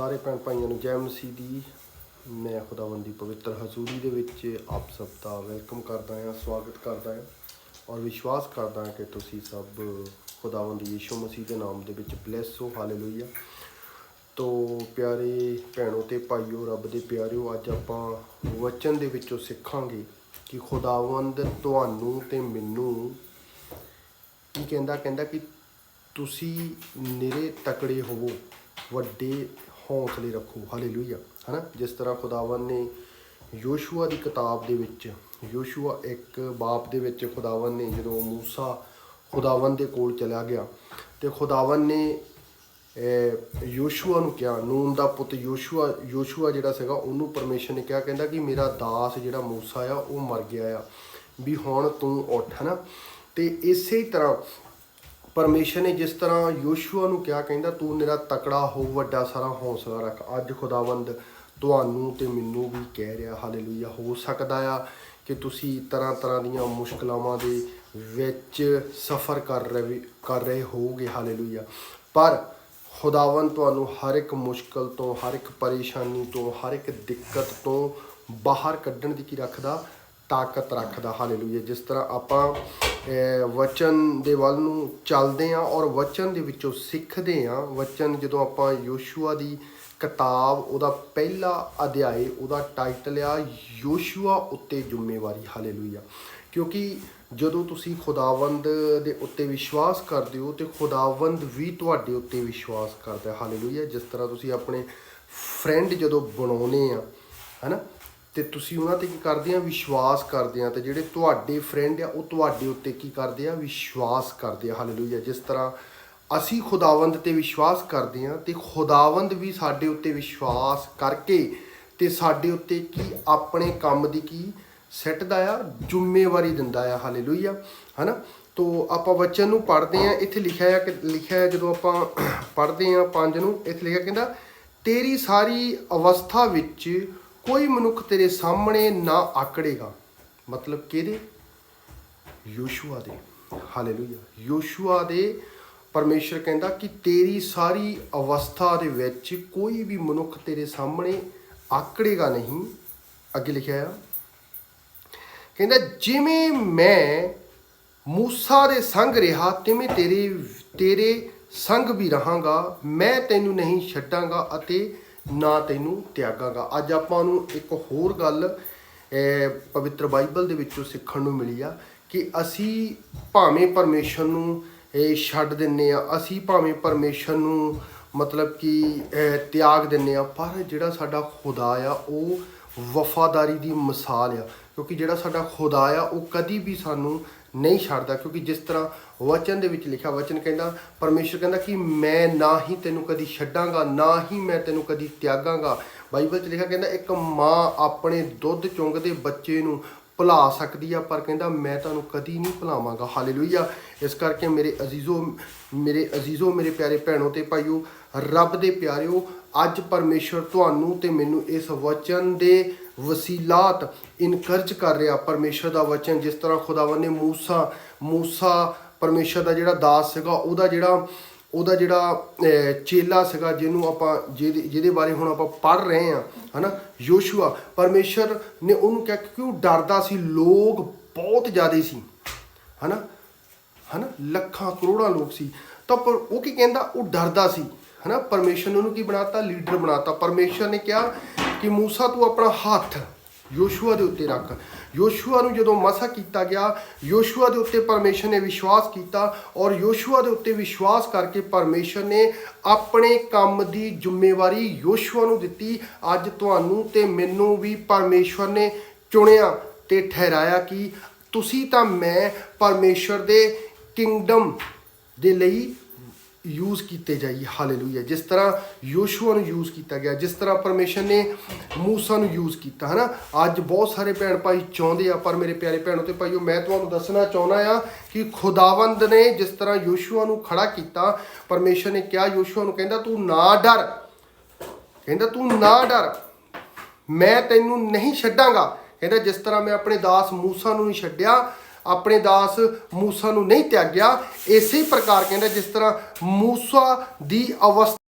ਸਾਰੇ ਭੈਣ ਭਾਈਆਂ ਨੂੰ ਜੈ ਮਸੀਹ ਦੀ। ਮੈਂ ਖੁਦਾਵੰਦ ਦੀ ਪਵਿੱਤਰ ਹਜ਼ੂਰੀ ਦੇ ਵਿੱਚ ਆਪ ਸਭ ਦਾ ਵੈਲਕਮ ਕਰਦਾ ਹਾਂ, ਸਵਾਗਤ ਕਰਦਾ ਹਾਂ ਔਰ ਵਿਸ਼ਵਾਸ ਕਰਦਾ ਹਾਂ ਕਿ ਤੁਸੀਂ ਸਭ ਖੁਦਾਵੰਦ ਯੀਸ਼ੂ ਮਸੀਹ ਦੇ ਨਾਮ ਦੇ ਵਿੱਚ ਬਲੈਸ ਹੋ ਹਾਲੇਲੂਇਆ ਤੋ ਪਿਆਰੇ ਭੈਣੋ ਤੇ ਭਾਈਓ, ਰੱਬ ਦੇ ਪਿਆਰਿਓ, ਅੱਜ ਆਪਾਂ ਵਚਨ ਦੇ ਵਿੱਚੋਂ ਸਿੱਖਾਂਗੇ ਕਿ ਖੁਦਾਵੰਦ ਤੁਹਾਨੂੰ ਤੇ ਮੈਨੂੰ ਕੀ ਕਹਿੰਦਾ ਕਹਿੰਦਾ ਕਿ ਤੁਸੀਂ ਨਿਰੇ ਤਕੜੇ ਹੋਵੋ, ਵੱਡੇ ਹੌਸਲੇ ਰੱਖੋ। ਹਾਲੇਲੂਇਆ ਹਨਾ? ਜਿਸ ਤਰ੍ਹਾਂ ਖੁਦਾਵੰ ਨੇ ਯੋਸ਼ੂਆ ਦੀ ਕਿਤਾਬ ਦੇ ਵਿੱਚ, ਯੋਸ਼ੂਆ ਇੱਕ ਬਾਪ ਦੇ ਵਿੱਚ ਖੁਦਾਵੰ ਨੇ, ਜਦੋਂ ਮੂਸਾ ਖੁਦਾਵੰ ਦੇ ਕੋਲ ਚਲਾ ਗਿਆ, ਤੇ ਖੁਦਾਵੰ ਨੇ ਯੋਸ਼ੂਆ ਨੂੰ ਕਿਹਾ, ਨੂਨ ਦਾ ਪੁੱਤ ਯੋਸ਼ੂਆ ਯੋਸ਼ੂਆ ਜਿਹੜਾ ਸੀਗਾ, ਉਹਨੂੰ ਪਰਮੇਸ਼ਰ ਨੇ ਕਿਹਾ, ਕਹਿੰਦਾ ਕਿ ਮੇਰਾ ਦਾਸ ਜਿਹੜਾ ਮੂਸਾ ਆ, ਉਹ ਮਰ ਗਿਆ ਆ। ਵੀ ਹੁਣ ਤੂੰ ਉੱਠ ਨਾ ਤੇ ਇਸੇ ਤਰ੍ਹਾਂ ਪਰਮੇਸ਼ਰ ਨੇ ਜਿਸ ਤਰ੍ਹਾਂ ਯੋਸ਼ੂਆ ਨੂੰ ਕਿਹਾ, ਕਹਿੰਦਾ, ਤੂੰ ਮੇਰਾ ਤਕੜਾ ਹੋ, ਵੱਡਾ ਸਾਰਾ ਹੌਸਲਾ ਰੱਖ। ਅੱਜ ਖੁਦਾਵੰਦ ਤੁਹਾਨੂੰ ਤੇ ਮੈਨੂੰ ਵੀ ਕਹਿ ਰਿਹਾ, ਹਾਲੇਲੂਇਆ, ਹੋ ਸਕਦਾ ਆ ਕਿ ਤੁਸੀਂ ਤਰ੍ਹਾਂ ਤਰ੍ਹਾਂ ਦੀਆਂ ਮੁਸ਼ਕਲਾਵਾਂ ਦੇ ਵਿੱਚ ਸਫ਼ਰ ਕਰ ਰਹੇ ਕਰ ਰਹੇ ਹੋਵੋਗੇ, ਹਾਲੇਲੂਇਆ। ਪਰ ਖੁਦਾਵੰ ਤੁਹਾਨੂੰ ਹਰ ਇੱਕ ਮੁਸ਼ਕਲ ਤੋਂ, ਹਰ ਇੱਕ ਪਰੇਸ਼ਾਨੀ ਤੋਂ, ਹਰ ਇੱਕ ਦਿੱਕਤ ਤੋਂ ਬਾਹਰ ਕੱਢਣ ਦੀ ਕੀ ਰੱਖਦਾ? ਤਾਕਤ ਰੱਖਦਾ, ਹਾਲੇਲੂਇਆ। ਜਿਸ ਤਰ੍ਹਾਂ ਆਪਾਂ ਵਚਨ ਦੇ ਵੱਲ ਨੂੰ ਚੱਲਦੇ ਆਂ ਔਰ ਵਚਨ ਦੇ ਵਿੱਚੋਂ ਸਿੱਖਦੇ ਆਂ ਵਚਨ ਜਦੋਂ ਆਪਾਂ ਯੋਸ਼ੂਆ ਦੀ ਕਿਤਾਬ, ਉਹਦਾ ਪਹਿਲਾ ਅਧਿਆਏ ਉਹਦਾ ਟਾਈਟਲ ਆ, ਯੋਸ਼ੂਆ ਉੱਤੇ ਜ਼ਿੰਮੇਵਾਰੀ, ਹਾਲੇਲੂਇਆ। ਕਿਉਂਕਿ ਜਦੋਂ ਤੁਸੀਂ ਖੁਦਾਵੰਦ ਦੇ ਉੱਤੇ ਵਿਸ਼ਵਾਸ ਕਰਦੇ ਹੋ, ਤੇ ਖੁਦਾਵੰਦ ਵੀ ਤੁਹਾਡੇ ਉੱਤੇ ਵਿਸ਼ਵਾਸ ਕਰਦਾ ਹੈ, ਹਾਲੇਲੂਇਆ। ਜਿਸ ਤਰ੍ਹਾਂ ਤੁਸੀਂ ਆਪਣੇ ਫਰੈਂਡ ਜਦੋਂ ਬਣਾਉਨੇ ਆ ਹਨਾ ਤੇ ਤੁਸੀਂ ਉਹਨਾਂ ਤੇ ਕੀ ਕਰਦੇ ਆ? ਵਿਸ਼ਵਾਸ ਕਰਦੇ ਆ ਤੇ ਜਿਹੜੇ ਤੁਹਾਡੇ ਫਰੈਂਡ ਆ, ਉਹ ਤੁਹਾਡੇ ਉੱਤੇ ਕੀ ਕਰਦੇ ਆ? ਵਿਸ਼ਵਾਸ ਕਰਦੇ ਆ। ਹਾਲੇਲੂਇਆ ਜਿਸ ਤਰ੍ਹਾਂ ਅਸੀਂ ਖੁਦਾਵੰਦ ਤੇ ਵਿਸ਼ਵਾਸ ਕਰਦੇ ਆ ਤੇ ਖੁਦਾਵੰਦ ਵੀ ਸਾਡੇ ਉੱਤੇ ਵਿਸ਼ਵਾਸ ਕਰਕੇ ਤੇ ਸਾਡੇ ਉੱਤੇ ਕੀ ਆਪਣੇ ਕੰਮ ਦੀ ਕੀ ਸੈੱਟ ਦਾ ਆ? ਜ਼ਿੰਮੇਵਾਰੀ ਦਿੰਦਾ ਆ। ਹਾਲੇਲੂਇਆ ਹਨਾ? ਤੋ ਆਪਾਂ ਵਚਨ ਨੂੰ ਪੜ੍ਹਦੇ ਆ। ਇੱਥੇ ਲਿਖਿਆ ਆ ਕਿ ਲਿਖਿਆ ਜਦੋਂ ਆਪਾਂ ਪੜ੍ਹਦੇ ਆ ਪੰਜ ਨੂੰ, ਇੱਥੇ ਲਿਖਿਆ ਕਹਿੰਦਾ, ਤੇਰੀ ਸਾਰੀ ਅਵਸਥਾ ਵਿੱਚ ਕੋਈ ਮਨੁੱਖ ਤੇਰੇ ਸਾਹਮਣੇ ਨਾ ਆਕੜੇਗਾ। ਮਤਲਬ ਕਿਹਦੇ? ਯੋਸ਼ੂਆ ਦੇ। ਹਾਲੇਲੂਇਆ। ਯੋਸ਼ੂਆ ਦੇ ਪਰਮੇਸ਼ਰ ਕਹਿੰਦਾ ਕਿ ਤੇਰੀ ਸਾਰੀ ਅਵਸਥਾ ਦੇ ਵਿੱਚ ਕੋਈ ਵੀ ਮਨੁੱਖ ਤੇਰੇ ਸਾਹਮਣੇ ਆਕੜੇਗਾ ਨਹੀਂ। ਅੱਗੇ ਲਿਖਿਆ ਆ। ਕਹਿੰਦਾ, ਜਿਵੇਂ ਮੈਂ ਮੂਸਾ ਦੇ ਸੰਗ ਰਿਹਾ, ਤਿਵੇਂ ਤੇਰੇ ਤੇਰੇ ਸੰਗ ਵੀ ਰਹਾਂਗਾ। ਮੈਂ ਤੈਨੂੰ ਨਹੀਂ ਛੱਡਾਂਗਾ ਅਤੇ ਨਾ ਤੈਨੂੰ ਤਿਆਗਾਂਗਾ। ਅੱਜ ਆਪਾਂ ਨੂੰ ਇੱਕ ਹੋਰ ਗੱਲ ਪਵਿੱਤਰ ਬਾਈਬਲ ਦੇ ਵਿੱਚੋਂ ਸਿੱਖਣ ਨੂੰ ਮਿਲੀ ਆ ਕਿ ਅਸੀਂ ਭਾਵੇਂ ਪਰਮੇਸ਼ਰ ਨੂੰ ਛੱਡ ਦਿੰਨੇ ਆ, ਅਸੀਂ ਭਾਵੇਂ ਪਰਮੇਸ਼ਰ ਨੂੰ ਮਤਲਬ ਕਿ ਤਿਆਗ ਦਿੰਨੇ ਆ, ਪਰ ਜਿਹੜਾ ਸਾਡਾ ਖੁਦਾ ਆ, ਉਹ ਵਫਾਦਾਰੀ ਦੀ ਮਿਸਾਲ ਆ। ਕਿਉਂਕਿ ਜਿਹੜਾ ਸਾਡਾ ਖੁਦਾ ਆ, ਉਹ ਕਦੀ ਵੀ ਸਾਨੂੰ ਨਹੀਂ ਛੱਡਦਾ। ਕਿਉਂਕਿ ਜਿਸ ਤਰ੍ਹਾਂ ਵਚਨ ਦੇ ਵਿੱਚ ਲਿਖਿਆ, ਵਚਨ ਕਹਿੰਦਾ, ਪਰਮੇਸ਼ਰ ਕਹਿੰਦਾ ਕਿ ਮੈਂ ਨਾ ਹੀ ਤੈਨੂੰ ਕਦੀ ਛੱਡਾਂਗਾ, ਨਾ ਹੀ ਮੈਂ ਤੈਨੂੰ ਕਦੀ ਤਿਆਗਾਂਗਾ। ਬਾਈਬਲ 'ਚ ਲਿਖਿਆ ਕਹਿੰਦਾ, ਇੱਕ ਮਾਂ ਆਪਣੇ ਦੁੱਧ ਚੁੰਗਦੇ ਬੱਚੇ ਨੂੰ ਭੁਲਾ ਸਕਦੀ ਆ, ਪਰ ਕਹਿੰਦਾ, ਮੈਂ ਤੁਹਾਨੂੰ ਕਦੀ ਨਹੀਂ ਭੁਲਾਵਾਂਗਾ। ਹਾਲੇਲੂਇਆ ਇਸ ਕਰਕੇ ਮੇਰੇ ਅਜ਼ੀਜ਼ੋ ਮੇਰੇ ਅਜ਼ੀਜ਼ੋ, ਮੇਰੇ ਪਿਆਰੇ ਭੈਣੋ ਤੇ ਭਾਈਓ, ਰੱਬ ਦੇ ਪਿਆਰਿਓ, ਅੱਜ ਪਰਮੇਸ਼ਰ ਤੁਹਾਨੂੰ ਤੇ ਮੈਨੂੰ ਇਸ ਵਚਨ ਦੇ ਵਸੀਲਾਤ ਇਨਕਰਜ ਕਰ ਰਿਹਾ ਪਰਮੇਸ਼ਰ ਦਾ ਵਚਨ, ਜਿਸ ਤਰ੍ਹਾਂ ਖੁਦਾਵੰ ਨੇ ਮੂਸਾ ਮੂਸਾ ਪਰਮੇਸ਼ਰ ਦਾ ਜਿਹੜਾ ਦਾਸ ਸੀਗਾ, ਉਹਦਾ ਜਿਹੜਾ ਉਹਦਾ ਜਿਹੜਾ ਚੇਲਾ ਸੀਗਾ, ਜਿਹਨੂੰ ਆਪਾਂ, ਜਿਹਦੇ ਜਿਹਦੇ ਬਾਰੇ ਹੁਣ ਆਪਾਂ ਪੜ੍ਹ ਰਹੇ ਹਾਂ, ਹਨਾ? ਯੋਸ਼ੂਆ, ਪਰਮੇਸ਼ਰ ਨੇ ਉਹਨੂੰ ਕਿਹਾ ਕਿ ਉਹ ਡਰਦਾ ਸੀ? ਲੋਕ ਬਹੁਤ ਜ਼ਿਆਦੇ ਸੀ, ਹਨਾ? ਹਨਾ? ਲੱਖਾਂ, ਕਰੋੜਾਂ ਲੋਕ ਸੀ। ਤਾਂ ਪਰ ਉਹ ਕੀ ਕਹਿੰਦਾ? ਉਹ ਡਰਦਾ ਸੀ, ਹਨਾ? ਪਰਮੇਸ਼ਰ ਨੇ ਉਹਨੂੰ ਕੀ ਬਣਾਤਾ? ਲੀਡਰ ਬਣਾਤਾ। ਪਰਮੇਸ਼ਰ ਨੇ ਕਿਹਾ ਕਿ ਮੂਸਾ ਤੂੰ ਆਪਣਾ ਹੱਥ ਯੋਸ਼ੂਆ ਦੇ ਉੱਤੇ ਰੱਖ। ਯੋਸ਼ੂਆ ਨੂੰ ਜਦੋਂ ਮਸਾ ਕੀਤਾ ਗਿਆ, ਯੋਸ਼ੂਆ ਦੇ ਉੱਤੇ ਪਰਮੇਸ਼ਰ ਨੇ ਵਿਸ਼ਵਾਸ ਕੀਤਾ ਔਰ ਯੋਸ਼ੂਆ ਦੇ ਉੱਤੇ ਵਿਸ਼ਵਾਸ ਕਰਕੇ ਪਰਮੇਸ਼ਰ ਨੇ ਆਪਣੇ ਕੰਮ ਦੀ ਜ਼ਿੰਮੇਵਾਰੀ ਯੋਸ਼ੂਆ ਨੂੰ ਦਿੱਤੀ। ਅੱਜ ਤੁਹਾਨੂੰ ਤੇ ਮੈਨੂੰ ਵੀ ਪਰਮੇਸ਼ਰ ਨੇ ਚੁਣਿਆ ਤੇ ਠਹਿਰਾਇਆ ਕਿ ਤੁਸੀਂ ਤਾਂ ਮੈਂ ਪਰਮੇਸ਼ਰ ਦੇ ਕਿੰਗਡਮ ਦੇ ਲਈ ਯੂਜ਼ ਕੀਤੇ ਜਾਈ ਹਾਲੇਲੂਇਆ ਜਿਸ ਤਰ੍ਹਾਂ ਯੋਸ਼ੂਆ ਨੂੰ ਯੂਜ਼ ਕੀਤਾ ਗਿਆ, ਜਿਸ ਤਰ੍ਹਾਂ ਪਰਮੇਸ਼ਰ ਨੇ ਮੂਸਾ ਨੂੰ ਯੂਜ਼ ਕੀਤਾ, ਹਨਾ? ਅੱਜ ਬਹੁਤ ਸਾਰੇ ਭੈਣ ਭਾਈ ਚਾਹੁੰਦੇ ਆ, ਪਰ ਮੇਰੇ ਪਿਆਰੇ ਭੈਣੋ ਤੇ ਭਾਈਓ, ਮੈਂ ਤੁਹਾਨੂੰ ਦੱਸਣਾ ਚਾਹੁੰਦਾ ਆ ਕਿ ਖੁਦਾਵੰਦ ਨੇ ਜਿਸ ਤਰ੍ਹਾਂ ਯੋਸ਼ੂਆ ਨੂੰ ਖੜਾ ਕੀਤਾ, ਪਰਮੇਸ਼ਰ ਨੇ ਕਿਹਾ, ਯੋਸ਼ੂਆ ਨੂੰ ਕਹਿੰਦਾ, ਤੂੰ ਨਾ ਡਰ। ਕਹਿੰਦਾ, ਤੂੰ ਨਾ ਡਰ। ਮੈਂ ਤੈਨੂੰ ਨਹੀਂ ਛੱਡਾਂਗਾ। ਕਹਿੰਦਾ, ਜਿਸ ਤਰ੍ਹਾਂ ਮੈਂ ਆਪਣੇ ਦਾਸ ਮੂਸਾ ਨੂੰ ਨਹੀਂ ਛੱਡਿਆ ਆਪਣੇ ਦਾਸ ਮੂਸਾ ਨੂੰ ਨਹੀਂ ਤਿਆਗਿਆ। ਇਸੇ ਪ੍ਰਕਾਰ ਕਹਿੰਦਾ ਜਿਸ ਤਰ੍ਹਾਂ ਮੂਸਾ ਦੀ ਅਵਸਥਾ